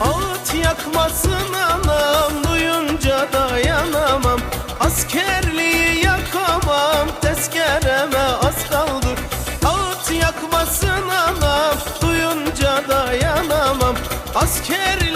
Ağıt yakmasın anam duyunca dayanamam. Askerliği yakamam tezkereme az kaldı. Ağıt yakmasın anam duyunca dayanamam. Askerliği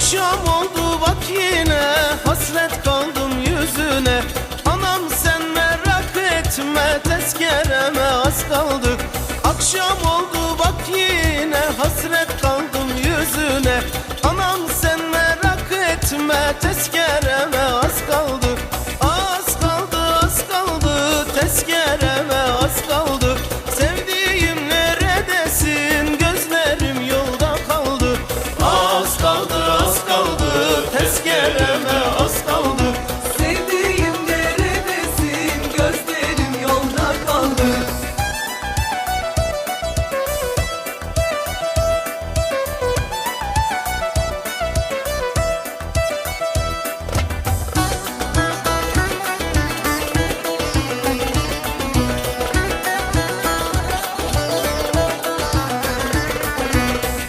Akşam oldu bak yine hasret kaldım yüzüne. Anam sen merak etme tezkereme az kaldı. Akşam oldu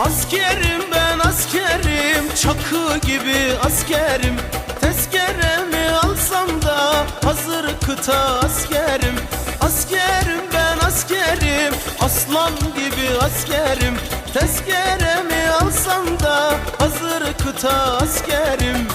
Askerim ben askerim. Çakı gibi askerim. Tezkeremi alsam da Hazır kıta askerim? Askerim ben askerim. Aslan gibi askerim. Tezkeremi alsam da Hazır kıta askerim